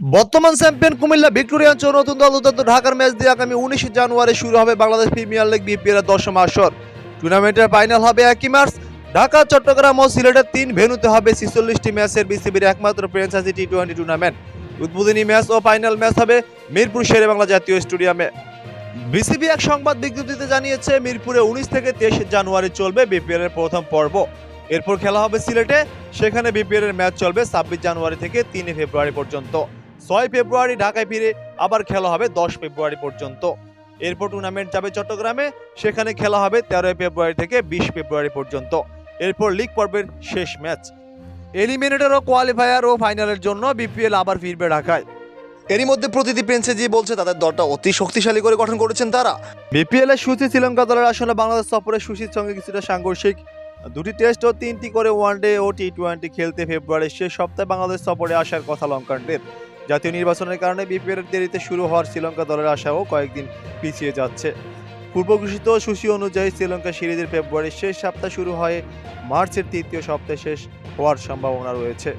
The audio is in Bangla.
বর্তমান চ্যাম্পিয়ন কুমিল্লা ভিক্টোরিয়ান চৌ নতুন দল উদ্যত ঢাকার ম্যাচ দিয়ে আগামী উনিশে জানুয়ারি শুরু হবে বাংলাদেশ প্রিমিয়ার লিগ বিপিএল দশম আসর। টুর্নামেন্টের ফাইনাল হবে একই মার্চ। ঢাকা, চট্টগ্রাম ও সিলেটের তিন ভেন্যুতে হবে ছিচল্লিশটি ম্যাচের বিসিবির একমাত্র ফ্র্যাঞ্চাইজি টি টোয়েন্টি টুর্নামেন্ট উদ্বোধনী ম্যাচ ও ফাইনাল ম্যাচ হবে মিরপুর শেরে বাংলা জাতীয় স্টেডিয়ামে। বিসিবি এক সংবাদ বিজ্ঞপ্তিতে জানিয়েছে, মিরপুরে উনিশ থেকে তেইশে জানুয়ারি চলবে বিপিএল এর প্রথম পর্ব। এরপর খেলা হবে সিলেটে, সেখানে বিপিএল এর ম্যাচ চলবে ছাব্বিশ জানুয়ারি থেকে তিন ফেব্রুয়ারি পর্যন্ত। ছয় ফেব্রুয়ারি ঢাকায় ফিরে আবার খেলা হবে দশ ফেব্রুয়ারি পর্যন্ত। এরপর টুর্নামেন্ট যাবে চট্টগ্রামে, সেখানে খেলা হবে তেরোই ফেব্রুয়ারি থেকে বিশ ফেব্রুয়ারি পর্যন্ত। এরপর লিগ পর্বের শেষ ম্যাচ এলিমিনেটর ও কোয়ালিফায়ার ও ফাইনালের জন্য বিপিএল আবার ফিরবে ঢাকায়। এরই মধ্যে প্রতিটি প্রিন্সেজি বলছে, তাদের দলটা অতি শক্তিশালী করে গঠন করেছেন তারা। বিপিএল এর সুচি শ্রীলঙ্কা দলের আসলে বাংলাদেশ সফরে সুশীর সঙ্গে কিছুটা সাংঘর্ষিক। দুটি টেস্ট ও তিনটি করে ওয়ানডে ও টি টোয়েন্টি খেলতে ফেব্রুয়ারির শেষ সপ্তাহে বাংলাদেশ সফরে আসার কথা লঙ্কানদের। জাতীয় নির্বাচনের কারণে বিপিএল দেরিতে শুরু হওয়ার শ্রীলঙ্কা দলের আশাও কয়েকদিন পিছিয়ে যাচ্ছে। পূর্বঘোষিত সূচি অনুযায়ী শ্রীলঙ্কা সিরিজের ফেব্রুয়ারির শেষ সপ্তাহ শুরু হয়ে, মার্চের তৃতীয় সপ্তাহে শেষ হওয়ার সম্ভাবনা রয়েছে।